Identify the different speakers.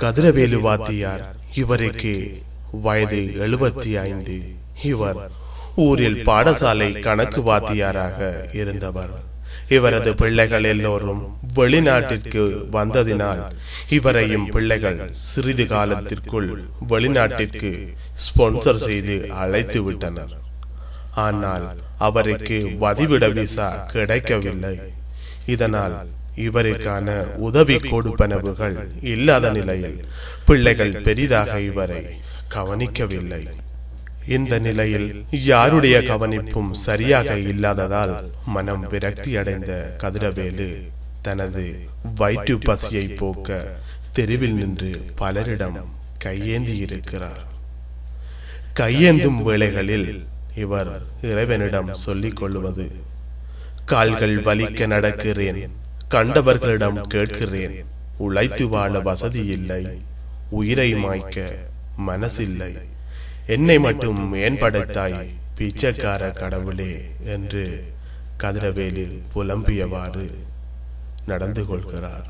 Speaker 1: கதிரவேலு வாத்தியார் இவருக்கு வயது எழுபத்தி ஐந்து. இவர் ஊரில் பாடசாலை கணக்கு வாத்தியாராக இருந்தவர். இவரது பிள்ளைகள் எல்லோரும் வெளிநாட்டிற்கு வந்ததினால் இவரையும் பிள்ளைகள் சிறிது காலத்திற்குள் வெளிநாட்டிற்கு ஸ்பான்சர் செய்து அழைத்து விட்டனர் ஆனால் அவருக்கு வதிவிட விசா கிடைக்கவில்லை. இதனால் இவருக்கான உதவி கொடுப்பனவுகள் இல்லாத நிலையில் பிள்ளைகள் பெரிதாக இவரை கவனிக்கவில்லை. இந்த நிலையில் யாருடைய கவனிப்பும் சரியாக இல்லாததால் மனம் விரக்தி அடைந்த கதிரவேலு தனது வயிற்று பசியை போக்க தெருவில் நின்று பலரிடம் கையேந்தி இருக்கிறார். கையேந்தும் வேளைகளில் இவர் இறைவனிடம் சொல்லிக் கொள்வது கால்கள் வலிக்க நடக்கிறேன் கண்டவர்களிடம் கேட்கிறேன் உழைத்து வாழ வசதி இல்லை உயிரை மாய்க்க மனசில்லை. என்னை மட்டும் மேம்படுத்தாய் பிச்சைக்கார கடவுளே என்று கதிரவேலு புலம்பியவாறு நடந்து கொள்கிறார்.